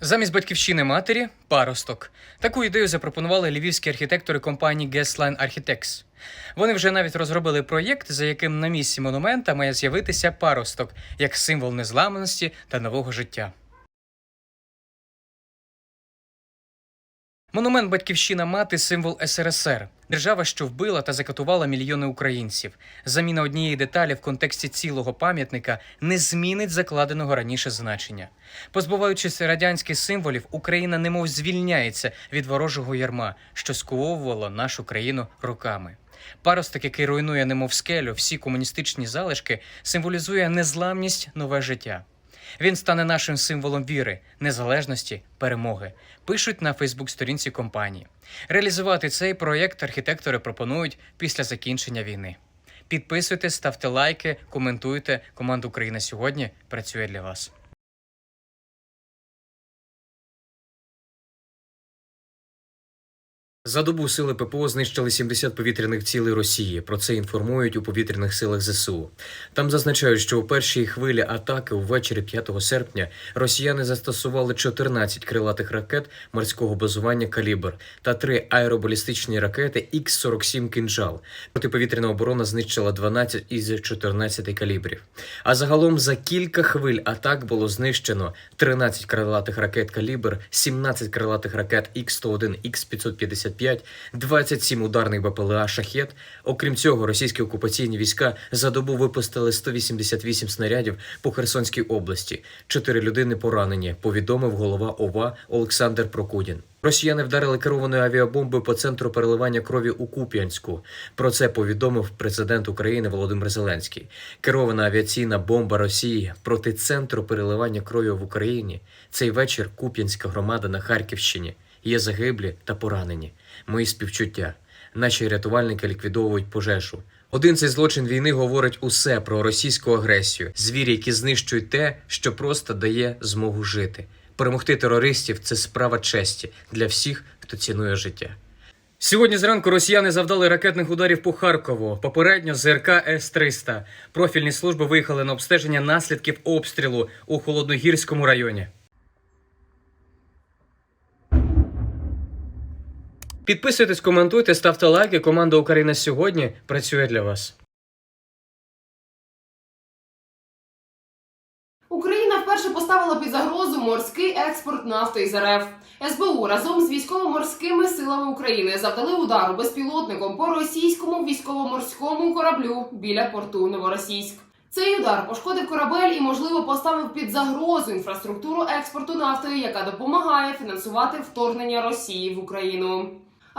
Замість батьківщини матері паросток. Таку ідею запропонували львівські архітектори компанії Gasline Architects. Вони вже навіть розробили проєкт, за яким на місці монумента має з'явитися паросток як символ незламності та нового життя. Монумент Батьківщина мати символ СРСР, держава, що вбила та закатувала мільйони українців. Заміна однієї деталі в контексті цілого пам'ятника не змінить закладеного раніше значення. Позбуваючись радянських символів, Україна немов звільняється від ворожого ярма, що сковувало нашу країну роками. Паросток, який руйнує немов скелю, всі комуністичні залишки, символізує незламність, нове життя. Він стане нашим символом віри, незалежності, перемоги. Пишуть на Фейсбук-сторінці компанії. Реалізувати цей проєкт архітектори пропонують після закінчення війни. Підписуйтесь, ставте лайки, коментуйте. Команда Україна сьогодні працює для вас. За добу сили ППО знищили 70 повітряних цілей Росії. Про це інформують у повітряних силах ЗСУ. Там зазначають, що у першій хвилі атаки увечері 5 серпня росіяни застосували 14 крилатих ракет морського базування Калібр та три аеробалістичні ракети Х-47 «Кинжал». Протиповітряна оборона знищила 12 із 14 калібрів. А загалом за кілька хвиль атак було знищено 13 крилатих ракет Калібр, 17 крилатих ракет Х-101, Х-555, 27 ударних БПЛА «Шахет». Окрім цього, російські окупаційні війська за добу випустили 188 снарядів по Херсонській області. Чотири людини поранені, повідомив голова ОВА Олександр Прокудін. Росіяни вдарили керованою авіабомбою по центру переливання крові у Куп'янську. Про це повідомив президент України Володимир Зеленський. Керована авіаційна бомба Росії проти центру переливання крові в Україні. Цей вечір Куп'янська громада на Харківщині. Є загиблі та поранені. Мої співчуття. Наші рятувальники ліквідовують пожежу. Один цей злочин війни говорить усе про російську агресію, звірі, які знищують те, що просто дає змогу жити. Перемогти терористів це справа честі для всіх, хто цінує життя. Сьогодні зранку росіяни завдали ракетних ударів по Харкову. Попередньо ЗРК С-300. Профільні служби виїхали на обстеження наслідків обстрілу у Холодногірському районі. Підписуйтесь, коментуйте, ставте лайки. Команда Україна сьогодні працює для вас. Україна вперше поставила під загрозу морський експорт нафти із РФ. СБУ разом з військово-морськими силами України завдали удару безпілотником по російському військово-морському кораблю біля порту Новоросійськ. Цей удар пошкодив корабель і, можливо, поставив під загрозу інфраструктуру експорту нафти, яка допомагає фінансувати вторгнення Росії в Україну.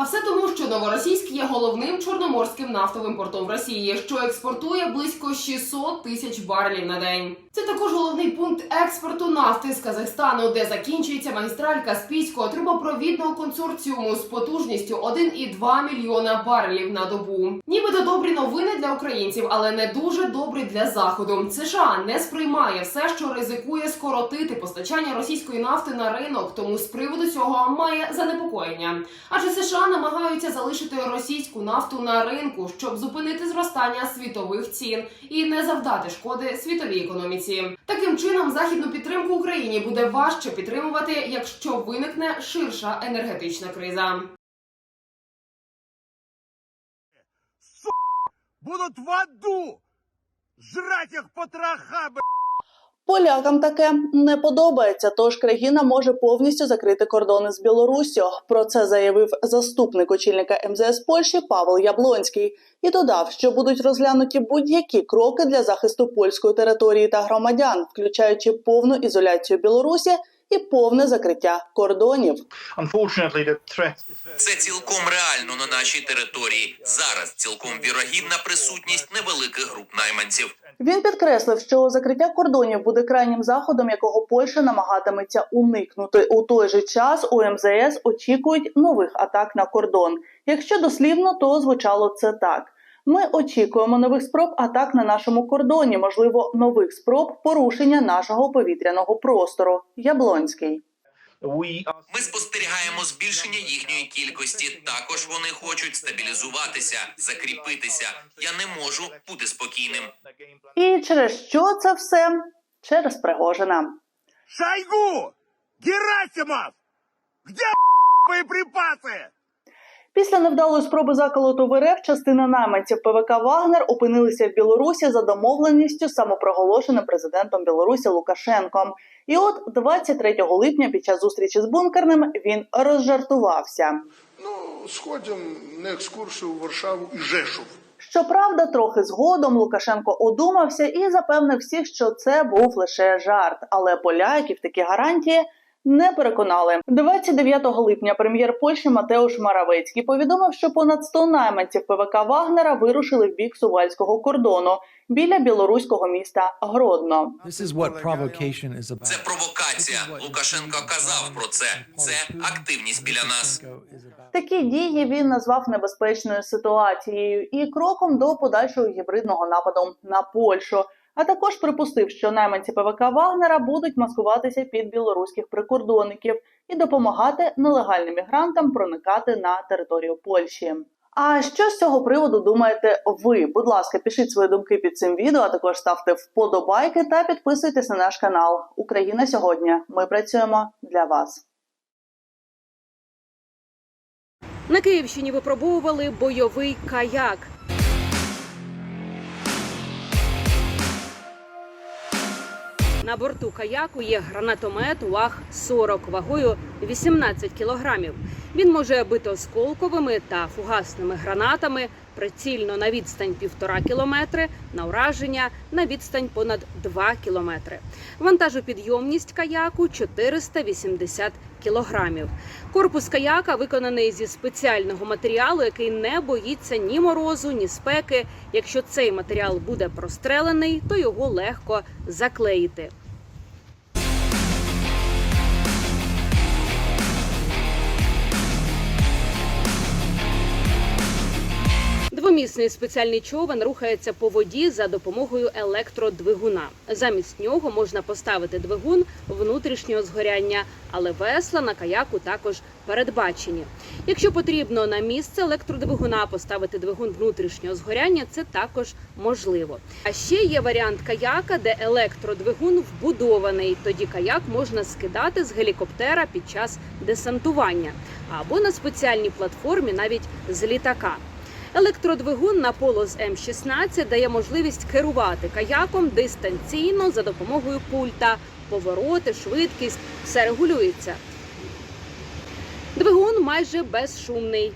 А все тому, що Новоросійськ є головним чорноморським нафтовим портом в Росії, що експортує близько 600 тисяч барелів на день. Це також головний пункт експорту нафти з Казахстану, де закінчується магістраль Каспійського трубопровідного консорціуму з потужністю 1,2 мільйона барелів на добу. Нібито добрі новини для українців, але не дуже добрі для заходу. США не сприймає все, що ризикує скоротити постачання російської нафти на ринок, тому з приводу цього має занепокоєння. Адже США намагаються залишити російську нафту на ринку, щоб зупинити зростання світових цін і не завдати шкоди світовій економіці. Таким чином, західну підтримку Україні буде важче підтримувати, якщо виникне ширша енергетична криза. будут в аду жрать их потроха, б***ь. Полякам таке не подобається, тож країна може повністю закрити кордони з Білоруссю. Про це заявив заступник очільника МЗС Польщі Павел Яблонський і додав, що будуть розглянуті будь-які кроки для захисту польської території та громадян, включаючи повну ізоляцію Білорусі і повне закриття кордонів. Це цілком реально на нашій території. Зараз цілком вірогідна присутність невеликих груп найманців. Він підкреслив, що закриття кордонів буде крайнім заходом, якого Польща намагатиметься уникнути. У той же час у МЗС очікують нових атак на кордон. Якщо дослівно, то звучало це так. Ми очікуємо нових спроб атак на нашому кордоні, можливо, нових спроб порушення нашого повітряного простору. Яблонський. Ми спостерігаємо збільшення їхньої кількості. Також вони хочуть стабілізуватися, закріпитися. Я не можу бути спокійним. І через що це все? Через Пригожина. Шойгу! Герасимов! Где боеприпасы? Після невдалої спроби заколоту в РФ частина найманців ПВК Вагнер опинилися в Білорусі за домовленістю з самопроголошеним президентом Білорусі Лукашенком. І от 23 липня під час зустрічі з бункерним він розжартувався. Ну, сходимо на екскурсію в Варшаву і Жешув. Щоправда, трохи згодом Лукашенко одумався і запевнив всіх, що це був лише жарт. Але поляків такі гарантії не переконали. 29 липня прем'єр Польщі Матеуш Маравецький повідомив, що понад 100 найманців ПВК Вагнера вирушили в бік сувальського кордону біля білоруського міста Гродно. Це провокація. Лукашенко казав про це. Це активність біля нас. Такі дії він назвав небезпечною ситуацією і кроком до подальшого гібридного нападу на Польщу. А також припустив, що найманці ПВК Вагнера будуть маскуватися під білоруських прикордонників і допомагати нелегальним мігрантам проникати на територію Польщі. А що з цього приводу думаєте ви? Будь ласка, пишіть свої думки під цим відео, а також ставте вподобайки та підписуйтесь на наш канал. Україна сьогодні. Ми працюємо для вас. На Київщині випробовували бойовий каяк. На борту каяку є гранатомет УАГ-40 вагою 18 кілограмів. Він може бити осколковими та фугасними гранатами прицільно на відстань півтора кілометри, на ураження на відстань понад 2 кілометри. Вантажопідйомність каяку 480 кілограмів. Корпус каяка виконаний зі спеціального матеріалу, який не боїться ні морозу, ні спеки. Якщо цей матеріал буде прострелений, то його легко заклеїти. Двомісний спеціальний човен рухається по воді за допомогою електродвигуна. Замість нього можна поставити двигун внутрішнього згоряння, але весла на каяку також передбачені. Якщо потрібно на місце електродвигуна поставити двигун внутрішнього згоряння, це також можливо. А ще є варіант каяка, де електродвигун вбудований. Тоді каяк можна скидати з гелікоптера під час десантування або на спеціальній платформі навіть з літака. Електродвигун на полос М16 дає можливість керувати каяком дистанційно за допомогою пульта. Повороти, швидкість все регулюється. Двигун майже безшумний.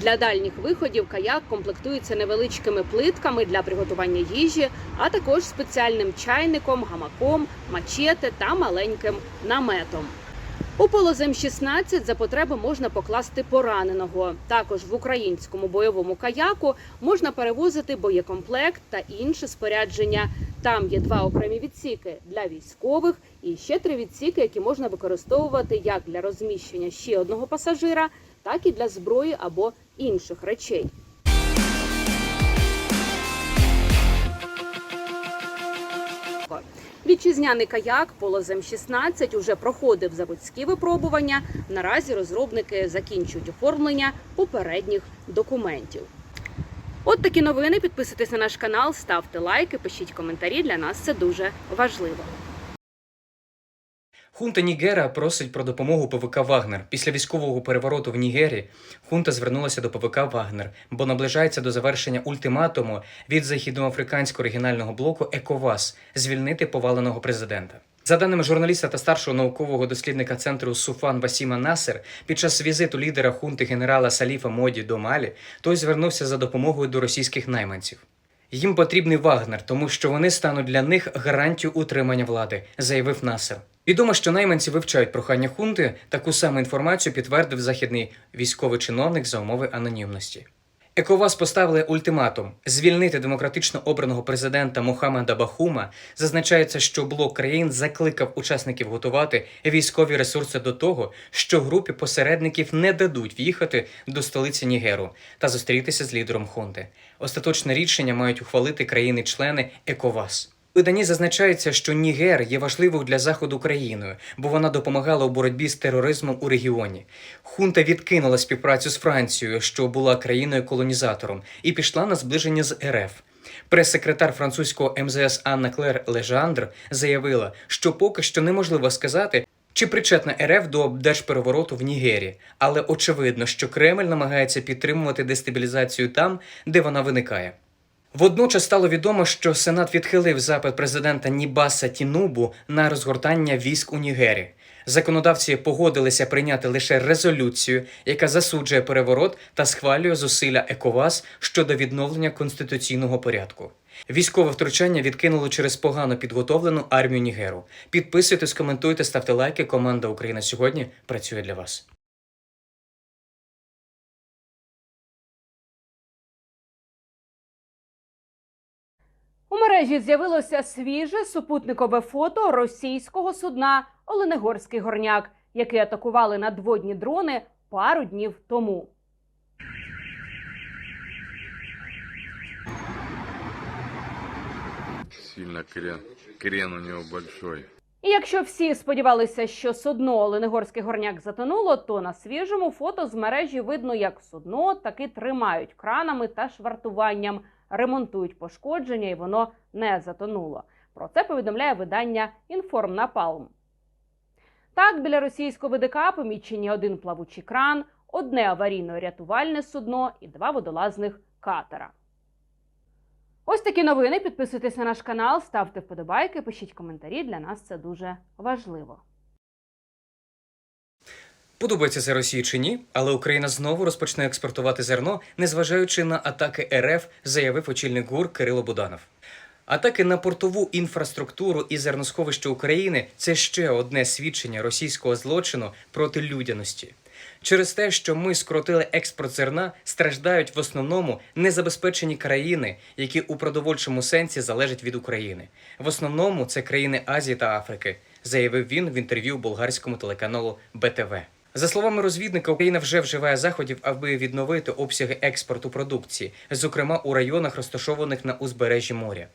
Для дальніх виходів каяк комплектується невеличкими плитками для приготування їжі, а також спеціальним чайником, гамаком, мачете та маленьким наметом. У полоз М16 за потреби можна покласти пораненого. Також в українському бойовому каяку можна перевозити боєкомплект та інше спорядження. Там є два окремі відсіки для військових і ще три відсіки, які можна використовувати як для розміщення ще одного пасажира, так і для зброї або інших речей. Вітчизняний каяк Полос М16 уже проходив заводські випробування. Наразі розробники закінчують оформлення попередніх документів. От такі новини. Підписуйтесь на наш канал, ставте лайки, пишіть коментарі. Для нас це дуже важливо. Хунта Нігера просить про допомогу ПВК Вагнер. Після військового перевороту в Нігері хунта звернулася до ПВК Вагнер, бо наближається до завершення ультиматуму від західноафриканського регіонального блоку ЕКОВАС звільнити поваленого президента. За даними журналіста та старшого наукового дослідника центру Суфан Васіма Насер, під час візиту лідера хунти генерала Саліфа Моді до Малі, той звернувся за допомогою до російських найманців. Їм потрібний Вагнер, тому що вони стануть для них гарантією утримання влади, заявив Насер. Відомо, що найманці вивчають прохання хунти. Таку саму інформацію підтвердив західний військовий чиновник за умови анонімності. ЕКОВАС поставили ультиматум звільнити демократично обраного президента Мохаммеда Бахума. Зазначається, що блок країн закликав учасників готувати військові ресурси до того, що групі посередників не дадуть в'їхати до столиці Нігеру та зустрітися з лідером Хунти. Остаточне рішення мають ухвалити країни-члени ЕКОВАС. У виданні зазначається, що Нігер є важливою для заходу країною, бо вона допомагала у боротьбі з тероризмом у регіоні. Хунта відкинула співпрацю з Францією, що була країною-колонізатором, і пішла на зближення з РФ. Прес-секретар французького МЗС Анна Клер Лежандр заявила, що поки що неможливо сказати, Чи причетна РФ до держперевороту в Нігері? Але очевидно, що Кремль намагається підтримувати дестабілізацію там, де вона виникає. Водночас стало відомо, що Сенат відхилив запит президента Нібаса Тінубу на розгортання військ у Нігері. Законодавці погодилися прийняти лише резолюцію, яка засуджує переворот та схвалює зусилля ЕКОВАС щодо відновлення конституційного порядку. Військове втручання відкинуло через погано підготовлену армію Нігеру. Підписуйтесь, коментуйте, ставте лайки. Команда Україна сьогодні працює для вас. У мережі з'явилося свіже супутникове фото російського судна Оленегорський горняк, який атакували надводні дрони пару днів тому. Сильно крен. Крен у него большой. І якщо всі сподівалися, що судно Оленегорський горняк затонуло, то на свіжому фото з мережі видно, як судно таки тримають кранами та швартуванням, ремонтують пошкодження, і воно не затонуло. Про це повідомляє видання Інформнапалм. Так, біля російського ВДК помічені один плавучий кран, одне аварійно-рятувальне судно і два водолазних катера. Ось такі новини. Підписуйтесь на наш канал, ставте вподобайки, пишіть коментарі. Для нас це дуже важливо. Подобається це Росії чи ні, але Україна знову розпочне експортувати зерно, незважаючи на атаки РФ, заявив очільник ГУР Кирило Буданов. Атаки на портову інфраструктуру і зерносховище України це ще одне свідчення російського злочину проти людяності. Через те, що ми скоротили експорт зерна, страждають в основному незабезпечені країни, які у продовольчому сенсі залежать від України. В основному це країни Азії та Африки, заявив він в інтерв'ю болгарському телеканалу БТВ. За словами розвідника, Україна вже вживає заходів, аби відновити обсяги експорту продукції, зокрема у районах, розташованих на узбережжі моря.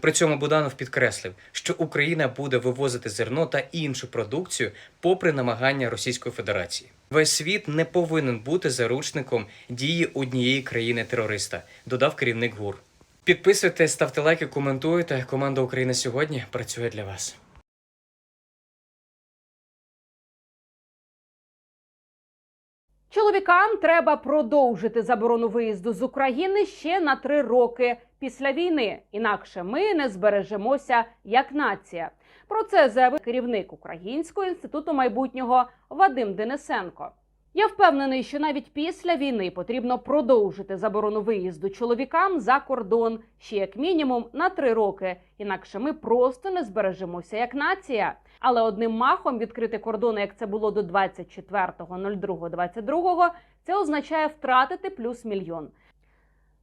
При цьому Буданов підкреслив, що Україна буде вивозити зерно та іншу продукцію попри намагання Російської Федерації. Весь світ не повинен бути заручником дії однієї країни-терориста, додав керівник ГУР. Підписуйтесь, ставте лайки, коментуйте. Команда України сьогодні працює для вас. Чоловікам треба продовжити заборону виїзду з України ще на три роки після війни. Інакше ми не збережемося як нація. Про це заявив керівник Українського інституту майбутнього Вадим Денисенко. Я впевнений, що навіть після війни потрібно продовжити заборону виїзду чоловікам за кордон ще як мінімум на три роки. Інакше ми просто не збережемося як нація. Але одним махом відкрити кордони, як це було до 24.02.22, це означає втратити плюс мільйон.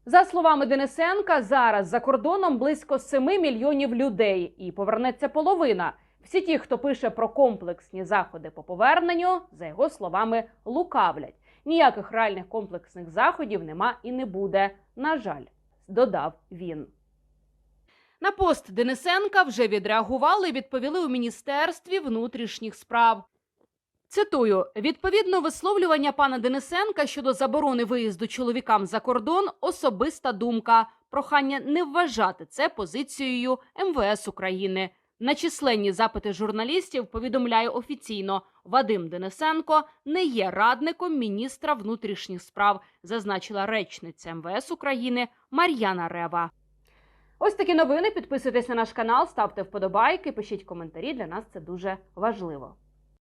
За словами Денисенка, зараз за кордоном близько 7 мільйонів людей, і повернеться половина. Всі ті, хто пише про комплексні заходи по поверненню, за його словами, лукавлять. Ніяких реальних комплексних заходів нема і не буде. На жаль, додав він. На пост Денисенка вже відреагували і відповіли у міністерстві внутрішніх справ. Цитую: відповідно висловлювання пана Денисенка щодо заборони виїзду чоловікам за кордон особиста думка. Прохання не вважати це позицією МВС України. На численні запити журналістів повідомляє офіційно, Вадим Денисенко не є радником міністра внутрішніх справ, зазначила речниця МВС України Мар'яна Рева. Ось такі новини. Підписуйтесь на наш канал, ставте вподобайки, пишіть коментарі. Для нас це дуже важливо.